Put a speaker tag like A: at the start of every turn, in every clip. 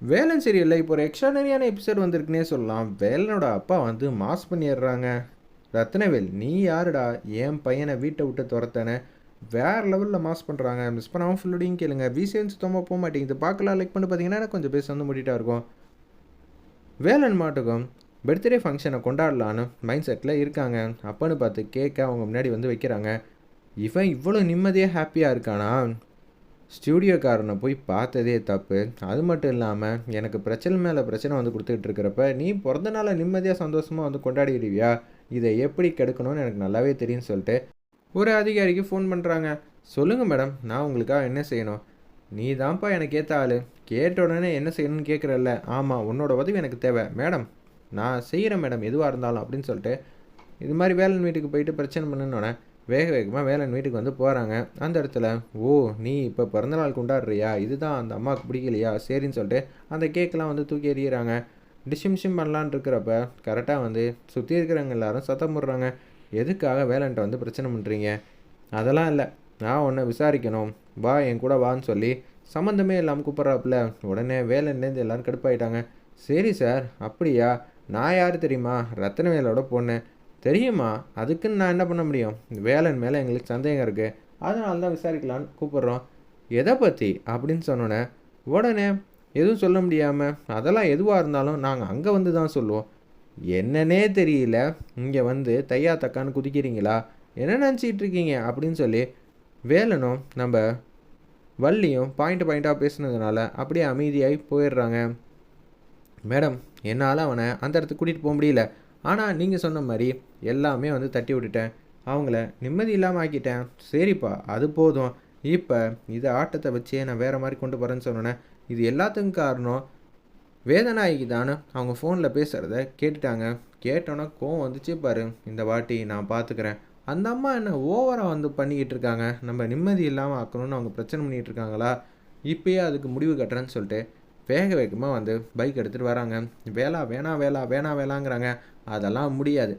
A: வேலன் சீரியலில் இப்போ ஒரு எக்ஸ்ட்ரானரியான எபிசோட் வந்திருக்குன்னே சொல்லலாம். வேலனோட அப்பா வந்து மாஸ் பண்ணிடுறாங்க. ரத்னவேல் நீ யாருடா? என் பையனை வீட்டை விட்டு துரத்தன. வேறு லெவலில் மாஸ் பண்ணுறாங்க மிஸ் பண்ணாமல் ஃபுல்லோடையும் கேளுங்க. விசிஎன் சுத்தமாக போக மாட்டேங்குது. பார்க்கலாம் லைக் பண்ணி பார்த்தீங்கன்னா கொஞ்சம் பேச வந்து முடிட்டா இருக்கும். வேலன் மாட்டுக்கும் பர்த்டே ஃபங்க்ஷனை கொண்டாடலான்னு மைண்ட் செட்டில் இருக்காங்க. அப்பன்னு பார்த்து கேட்க அவங்க முன்னாடி வந்து வைக்கிறாங்க. இவன் இவ்வளோ நிம்மதியாக ஹாப்பியாக இருக்கானா? ஸ்டூடியோக்காரனை போய் பார்த்ததே தப்பு. அது மட்டும் இல்லாமல் எனக்கு பிரச்சனை மேலே பிரச்சனை வந்து கொடுத்துட்டு இருக்கிறப்ப நீ பிறந்த நாளை நிம்மதியாக சந்தோஷமாக வந்து கொண்டாடிடுவியா? இதை எப்படி கெடுக்கணும்னு எனக்கு நல்லாவே தெரியும்னு சொல்லிட்டு ஒரு அதிகாரிக்கு ஃபோன் பண்ணுறாங்க சொல்லுங்கள் மேடம் நான் உங்களுக்காக என்ன செய்யணும்? நீ தான்ப்பா எனக்கு ஏற்ற ஆள். கேட்ட உடனே என்ன செய்யணும்னு கேட்குறல்ல ஆமாம் உன்னோட உதவி எனக்கு தேவை. மேடம் நான் செய்கிறேன் மேடம் எதுவாக இருந்தாலும் அப்படின்னு சொல்லிட்டு இது மாதிரி வேலன் வீட்டுக்கு போயிட்டு பிரச்சனை பண்ணுனோடனே வேக வேகமாக வேலன் வீட்டுக்கு வந்து போகிறாங்க அந்த இடத்துல ஓ நீ இப்போ பிறந்தநாள் கொண்டாடுறியா? இதுதான் அந்த அம்மாவுக்கு பிடிக்கலையா? சரின்னு சொல்லிட்டு அந்த கேக்கெலாம் வந்து தூக்கி எறிகிறாங்க டிஷிம் ஷிம் பண்ணலான் இருக்கிறப்ப கரெக்டாக வந்து சுற்றி இருக்கிறவங்க எல்லாரும் சத்தம் போடுறாங்க. எதுக்காக வேலன்ட்ட வந்து பிரச்சனை பண்ணுறீங்க அதெல்லாம் இல்லை. நான் உன்னை விசாரிக்கணும். வா என் கூட வான்னு சொல்லி சம்மந்தமே இல்லாமல் கூப்பிட்றாப்புல. உடனே வேலன்லேருந்து எல்லோரும் கடுப்பாயிட்டாங்க. சரி சார் அப்படியா? நான் யார் தெரியுமா? ரத்தனவேலோட பொண்ணு. தெரியுமா? அதுக்குன்னு நான் என்ன பண்ண முடியும்? வேலன் மேலே எங்களுக்கு சந்தேகம் இருக்குது அதனால தான் விசாரிக்கலான்னு கூப்பிட்றோம். எதை பற்றி அப்படின்னு சொன்னோன்னே உடனே எதுவும் சொல்ல முடியாமல் அதெல்லாம் எதுவாக இருந்தாலும் நாங்கள் அங்கே வந்து தான் சொல்லுவோம். என்னன்னே தெரியல. இங்கே வந்து தையா தக்கான்னு குதிக்கிறீங்களா? என்ன நினச்சிக்கிட்டு இருக்கீங்க? அப்படின்னு சொல்லி வேலனும் நம்ம வள்ளியும் பாயிண்ட் பாயிண்ட்டாக பேசுனதுனால அப்படியே அமைதியாகி போயிடுறாங்க. மேடம் என்னால் அவனை அந்த இடத்துக்கு கூட்டிகிட்டு போக முடியல. ஆனால் நீங்கள் சொன்ன மாதிரி எல்லாமே வந்து தட்டி விட்டுட்டேன். அவங்கள நிம்மதி இல்லாமல் ஆக்கிட்டேன். சரிப்பா அது போதும். இப்போ இதை ஆட்டத்தை வச்சே நான் வேறு மாதிரி கொண்டு போகிறேன்னு சொன்னேனே இது எல்லாத்துக்கும் காரணம் வேதநாயகி தானே. அவங்க ஃபோனில் பேசுகிறத கேட்டுட்டாங்க. கேட்டோன்னே கோவம் வந்துச்சு பாரு. இந்த வாட்டி நான் பார்த்துக்கிறேன் அந்த அம்மா என்ன ஓவராக வந்து பண்ணிக்கிட்டு இருக்காங்க. நம்ம நிம்மதி இல்லாமல் ஆக்கணும்னு அவங்க பிரச்சனை பண்ணிகிட்டு இருக்காங்களா? இப்பயே அதுக்கு முடிவு கட்டுறேன்னு சொல்லிட்டு வேக வேகமாக வந்து பைக் எடுத்துகிட்டு வராங்க. வேளா வேணா வேளா வேணா வேளாங்கிறாங்க அதெல்லாம் முடியாது.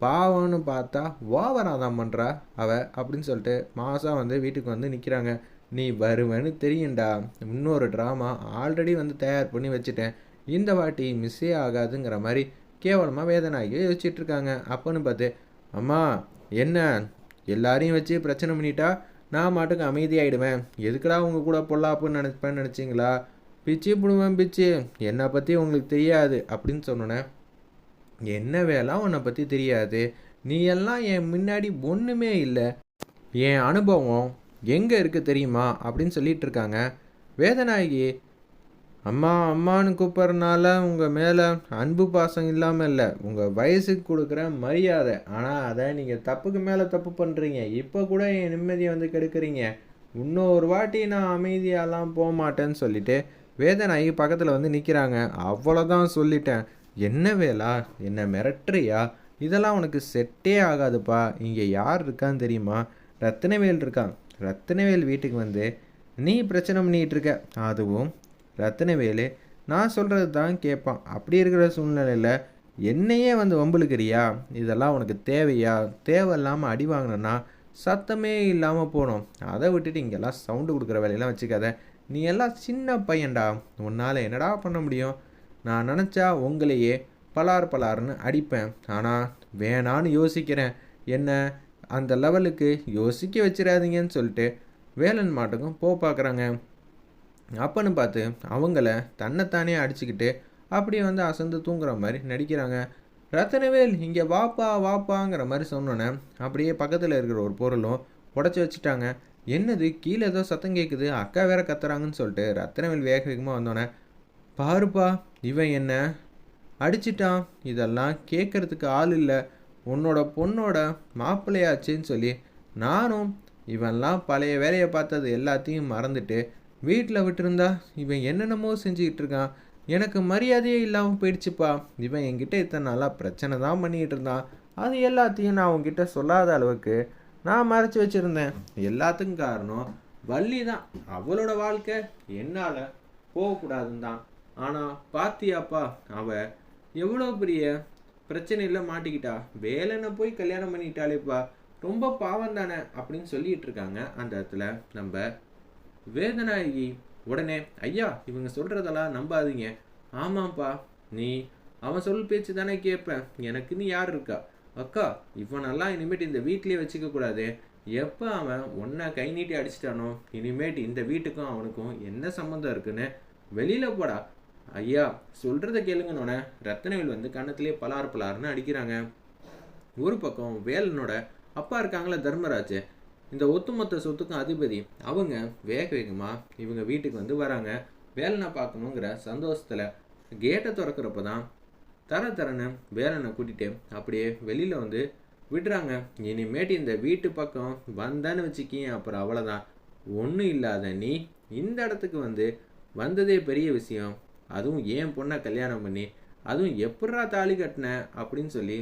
A: பாவம்னு பார்த்தா ஓவராக தான் பண்ணுறா அவ அப்படின்னு சொல்லிட்டு மாதம் வந்து வீட்டுக்கு வந்து நிற்கிறாங்க நீ வருவேன்னு தெரியும்டா. இன்னொரு ட்ராமா ஆல்ரெடி வந்து தயார் பண்ணி வச்சுட்டேன். இந்த வாட்டி மிஸ்ஸே ஆகாதுங்கிற மாதிரி கேவலமாக வேதனாகியே யோசிச்சுட்டு இருக்காங்க. அப்போன்னு பார்த்து அம்மா என்ன? எல்லாரையும் வச்சு பிரச்சனை பண்ணிட்டா நான் மாட்டுக்கு அமைதியாயிடுவேன். எதுக்குடா உங்கள் கூட பொல்லாப்புன்னு நினப்பேன்னு நினச்சிங்களா? பிச்சு பிடுவேன் பிச்சு. என்னை பற்றி உங்களுக்கு தெரியாது அப்படின்னு சொன்னோன்னே என்ன வேலை உன்னை பற்றி தெரியாது? நீ எல்லாம் என் முன்னாடி ஒன்றுமே இல்லை. என் அனுபவம் எங்கே இருக்குது தெரியுமா? அப்படின்னு சொல்லிட்டு இருக்காங்க. வேதநாயகி அம்மா அம்மான்னு கூப்பிட்றனால உங்கள் மேலே அன்பு பாசம் இல்லாமல் இல்லை. உங்கள் வயசுக்கு கொடுக்குற மரியாதை. ஆனால் அதை நீங்கள் தப்புக்கு மேலே தப்பு பண்ணுறீங்க இப்போ கூட என் நிம்மதியை வந்து கெடுக்குறீங்க. இன்னொரு வாட்டி நான் அமைதியாலாம் போக மாட்டேன்னு சொல்லிட்டு வேதநாயகி பக்கத்தில் வந்து நிற்கிறாங்க அவ்வளோதான் சொல்லிட்டேன். என்ன வேலா? என்ன மிரட்டுறியா? இதெல்லாம் உனக்கு செட்டே ஆகாதுப்பா. இங்கே யார் இருக்கான்னு தெரியுமா? ரத்தினவேல் இருக்கான். ரத்தினவேல் வீட்டுக்கு வந்து நீ பிரச்சனை பண்ணிகிட்டு இருக்க. அதுவும்? ரத்தினவேலு நான் சொல்கிறது தான் கேட்பான் அப்படி இருக்கிற சூழ்நிலையில் என்னையே வந்து வம்புழுக்கிறியா? இதெல்லாம் உனக்கு தேவையா? தேவையில்லாமல் அடி வாங்கினா சத்தமே இல்லாமல் போகணும் அதை விட்டுட்டு இங்கெல்லாம் சவுண்டு கொடுக்குற வேலையெல்லாம் வச்சுக்காத. நீ எல்லாம் சின்ன பையன்டா. உன்னால் என்னடா பண்ண முடியும்? நான் நினச்சா உங்களையே பலார் பலார்னு அடிப்பேன். ஆனால் வேணான்னு யோசிக்கிறேன். என்ன அந்த லெவலுக்கு யோசிக்க வச்சிடாதீங்கன்னு சொல்லிட்டு வேலன் மாட்டுக்கும் போ பார்க்குறாங்க அப்பன்னு பார்த்து அவங்கள தன்னைத்தானே அடிச்சுக்கிட்டு அப்படியே வந்து அசந்து தூங்குற மாதிரி நடிக்கிறாங்க. ரத்தனவேல் இங்கே வாப்பா வாப்பாங்கிற மாதிரி சொன்னோன்னே அப்படியே பக்கத்தில் இருக்கிற ஒரு பொருளும் உடச்சி வச்சுட்டாங்க. என்னது கீழே ஏதோ சத்தம் கேட்குது அக்கா வேற கத்துறாங்கன்னு சொல்லிட்டு ரத்தனவேல் வேக வேகமாக வந்தோடனே பாருப்பா இவன் என்ன? அடிச்சிட்டான். இதெல்லாம் கேட்கறதுக்கு ஆள் இல்லை. உன்னோட பொண்ணோட மாப்பிள்ளையாச்சுன்னு சொல்லி நானும் இவன்லாம் பழைய வேலையை பார்த்தது எல்லாத்தையும் மறந்துட்டு வீட்டில் விட்டுருந்தா இவன் என்னென்னமோ செஞ்சுக்கிட்டு இருக்கான். எனக்கு மரியாதையே இல்லாமல் போயிடுச்சுப்பா. இவன் என்கிட்ட இத்தனை நாளாக பிரச்சனை தான் பண்ணிக்கிட்டு இருந்தான். அது எல்லாத்தையும் நான் உங்ககிட்ட சொல்லாத அளவுக்கு நான் மறைச்சி வச்சுருந்தேன். எல்லாத்துக்கும் காரணம் வள்ளி தான் அவளோட வாழ்க்கை என்னால் போகக்கூடாதுன்னு தான் ஆனால் பாத்தியாப்பா அவ எவ்வளோ பெரிய பிரச்சனையில் மாட்டிக்கிட்டா? வேலைன்னு போய் கல்யாணம் பண்ணிக்கிட்டாலேப்பா ரொம்ப பாவம் தானே அப்படின்னு சொல்லிட்டு இருக்காங்க. அந்த இடத்துல நம்ம வேதநாயகி உடனே ஐயா இவங்க சொல்கிறதெல்லாம் நம்பாதீங்க. ஆமாம்ப்பா நீ அவன் சொல் பேச்சு தானே கேட்பேன் எனக்குன்னு யார் இருக்கா? அக்கா இவனெல்லாம் இனிமேட்டு இந்த வீட்லேயே வச்சுக்க கூடாது. எப்போ அவன் ஒன்றை கை நீட்டி அடிச்சிட்டானோ இனிமேட்டு இந்த வீட்டுக்கும் அவனுக்கும் என்ன சம்மந்தம் இருக்குன்னு வெளியில் போடா. ஐயா சொல்கிறத கேளுங்கன்னொன்னே ரத்னவேல் வந்து கன்னத்திலே பலார் பலார்னு அடிக்கிறாங்க. ஒரு பக்கம் வேலனோட அப்பா இருக்காங்களே தர்மராஜ். இந்த ஒத்துமொத்த சொத்துக்கும் அதிபதி. அவங்க வேக வேகமாக இவங்க வீட்டுக்கு வந்து வராங்க. வேலனை பார்க்கணுங்கிற சந்தோஷத்தில் கேட்டை திறக்கிறப்ப தான் தர தரனை வேலனை கூட்டிகிட்டு அப்படியே வெளியில் வந்து விடுறாங்க. இனிமேட்டு இந்த வீட்டு பக்கம் வந்தான்னு வச்சுக்கிங்க அப்புறம் அவ்வளோதான் ஒன்றும் இல்லாத நீ இந்த இடத்துக்கு வந்து வந்ததே பெரிய விஷயம். அதுவும் ஏன் பொண்ணை கல்யாணம் பண்ணி அதுவும் எப்பட்றா தாலி கட்டின அப்படின்னு சொல்லி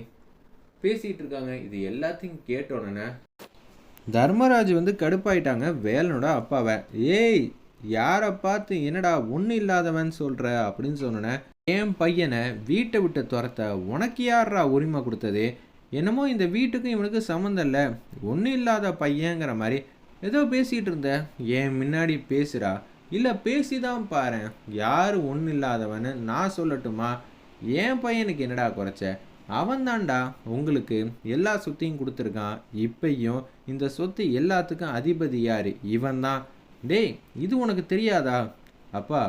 A: பேசிகிட்டு இருக்காங்க. இது எல்லாத்தையும் கேட்டோன்னே தர்மராஜ் வந்து கடுப்பாயிட்டாங்க வேலனோட அப்பாவை. ஏய் யாரை பார்த்து என்னடா ஒன்றும் இல்லாதவன் சொல்கிற அப்படின்னு சொன்னோன்னே என் பையனை வீட்டை விட்டு துரத்த உனக்கு யாரா உரிமை கொடுத்தது? என்னமோ இந்த வீட்டுக்கும் இவனுக்கு சம்மந்தம் இல்லை. ஒன்றும் இல்லாத பையங்கிற மாதிரி ஏதோ பேசிகிட்டு இருந்த. என் முன்னாடி பேசுகிறா இல்லை பேசி தான் பாரு யார் ஒன்றும் இல்லாதவன்னு நான் சொல்லட்டுமா? என் பையனுக்கு என்னடா குறைச்ச? அவன்தான்டா உங்களுக்கு எல்லா சொத்தையும் கொடுத்துருக்கான். இப்பையும் இந்த சொத்து எல்லாத்துக்கும் அதிபதி யார்? இவன் தான் டேய் இது உனக்கு தெரியாதா? அப்பா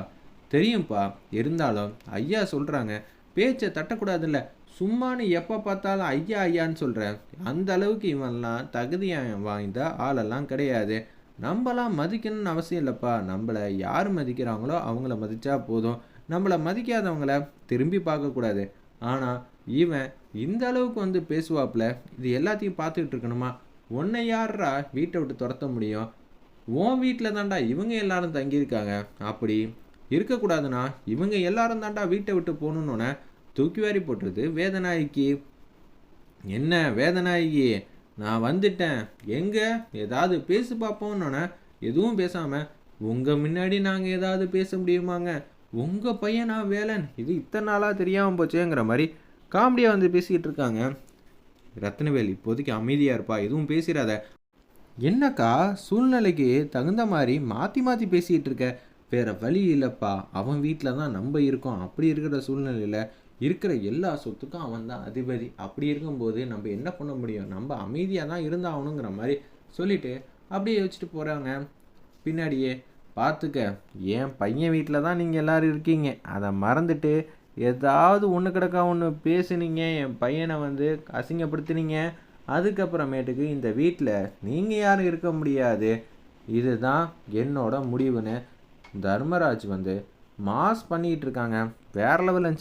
A: தெரியும்ப்பா இருந்தாலும் ஐயா சொல்கிறாங்க பேச்சை தட்டக்கூடாதுல்ல. சும்மானு எப்போ பார்த்தாலும் ஐயா ஐயான்னு சொல்கிறேன் அந்த அளவுக்கு இவன்லாம் தகுதியாக வாய்ந்த ஆளெல்லாம் கிடையாது. நம்மளாம் மதிக்கணும்னு அவசியம் இல்லைப்பா. நம்மளை யார் மதிக்கிறாங்களோ அவங்கள மதித்தா போதும். நம்மளை மதிக்காதவங்கள திரும்பி பார்க்கக்கூடாது ஆனால் இவன் இந்த அளவுக்கு வந்து பேசுவாப்புல இது எல்லாத்தையும் பார்த்துக்கிட்டு இருக்கணுமா? உன்னை யார்ரா வீட்டை விட்டு துரத்த முடியும்? உன் வீட்டில் தாண்டா இவங்க எல்லாரும் தங்கியிருக்காங்க. அப்படி இருக்கக்கூடாதுன்னா இவங்க எல்லாரும் தாண்டா வீட்டை விட்டு போகணுன்னொன்னே தூக்கி வாரி போட்டுருது. வேதநாயகி. என்ன வேதநாயகி? நான் வந்துட்டேன். எங்கே? ஏதாவது பேசு பார்ப்போன்னொன்னே எதுவும் பேசாமல் உங்கள் முன்னாடி நாங்கள் ஏதாவது பேச முடியுமாங்க? உங்கள் பையன் நான் வேலன்? இது இத்தனை நாளாக தெரியாமல் போச்சேங்கிற மாதிரி காமெடியாக வந்து பேசிக்கிட்டு இருக்காங்க. ரத்னவேல் இப்போதைக்கு அமைதியாக இருப்பா. எதுவும் பேசிடாத. என்னக்கா? சூழ்நிலைக்கு தகுந்த மாதிரி மாற்றி மாற்றி பேசிக்கிட்டு இருக்க. வேற வழி இல்லைப்பா. அவன் வீட்டில் தான் நம்ம இருக்கோம். அப்படி இருக்கிற சூழ்நிலையில் இருக்கிற எல்லா சொத்துக்கும் அவன் தான் அதிபதி. அப்படி இருக்கும்போது நம்ம என்ன பண்ண முடியும்? நம்ம அமைதியாக தான் இருந்தாகணுங்கிற மாதிரி சொல்லிட்டு அப்படியே வச்சுட்டு போகிறாங்க பின்னாடியே பார்த்துக்க என் பையன் வீட்டில் தான் நீங்கள் எல்லோரும் இருக்கீங்க. அதை மறந்துட்டு ஏதாவது ஒன்று கிடக்கா ஒன்று பேசுனீங்க. என் பையனை வந்து அசிங்கப்படுத்துனீங்க. அதுக்கப்புறமேட்டுக்கு இந்த வீட்டில் நீங்கள் யாரும் இருக்க முடியாது. இதுதான் என்னோட முடிவுன்னு தர்மராஜ் வந்து மாஸ் பண்ணிகிட்டு இருக்காங்க. வேற லெவலில்